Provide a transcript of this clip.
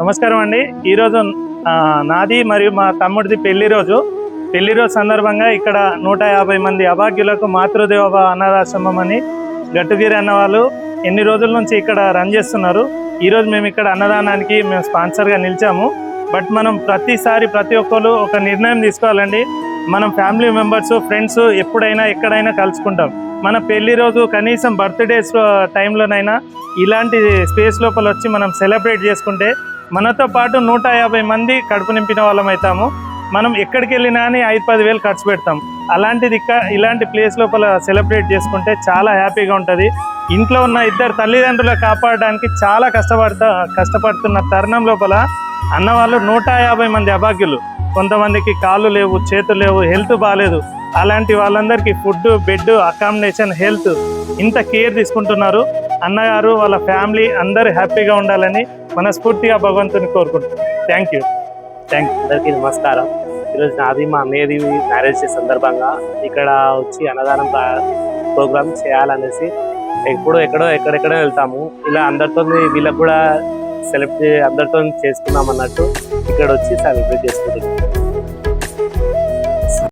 నమస్కారం అండి. ఈరోజు నాది మరియు మా తమ్ముడిది పెళ్ళి రోజు. పెళ్ళి రోజు సందర్భంగా ఇక్కడ నూట యాభై మంది అభాగ్యులకు మాతృదేవ అనాథాశ్రమం అని గట్టుగిరి అన్న వాళ్ళు ఎన్ని రోజుల నుంచి ఇక్కడ రన్ చేస్తున్నారు. ఈరోజు మేము ఇక్కడ అన్నదానానికి మేము స్పాన్సర్గా నిలిచాము. బట్ మనం ప్రతిసారి ప్రతి ఒక్కరు ఒక నిర్ణయం తీసుకోవాలండి. మనం ఫ్యామిలీ మెంబర్స్ ఫ్రెండ్స్ ఎప్పుడైనా ఎక్కడైనా కలుసుకుంటాం. మన పెళ్ళి రోజు కనీసం బర్త్డేస్ టైంలోనైనా ఇలాంటి స్పేస్ లోపల వచ్చి మనం సెలబ్రేట్ చేసుకుంటే మనతో పాటు నూట యాభై మంది కడుపు నింపిన వాళ్ళం అవుతాము మనం ఎక్కడికి వెళ్ళినా అని ఐదు పది వేలు ఖర్చు పెడతాం. అలాంటిది ఇక్కడ ఇలాంటి ప్లేస్ లోపల సెలబ్రేట్ చేసుకుంటే చాలా హ్యాపీగా ఉంటుంది. ఇంట్లో ఉన్న ఇద్దరు తల్లిదండ్రులు కాపాడడానికి చాలా కష్టపడతా కష్టపడుతున్న తరుణం లోపల అన్నవాళ్ళు నూట యాభై మంది అభాగ్యులు. కొంతమందికి కాళ్ళు లేవు చేతులు లేవు హెల్త్ బాగాలేదు అలాంటి వాళ్ళందరికీ ఫుడ్ బెడ్ అకామిడేషన్ హెల్త్ ఇంత కేర్ తీసుకుంటున్నారు. అన్నగారు వాళ్ళ ఫ్యామిలీ అందరూ హ్యాపీగా ఉండాలని మనస్ఫూర్తిగా భగవంతుని కోరుకుంటున్నాను థ్యాంక్ యూ థ్యాంక్ యూ అందరికీ నమస్కారం. ఈరోజు నాది మా అన్నయ్యది మ్యారేజ్ సందర్భంగా ఇక్కడ వచ్చి అన్నదానం ప్రోగ్రామ్ చేయాలనేసి ఎప్పుడో ఎక్కడో ఎక్కడెక్కడో వెళ్తాము. ఇలా అందరితో వీళ్ళకి కూడా సెలెక్ట్ అందరితో చేసుకున్నాం అన్నట్టు ఇక్కడ వచ్చి సెలబ్రేట్ చేసుకుంటున్నాం.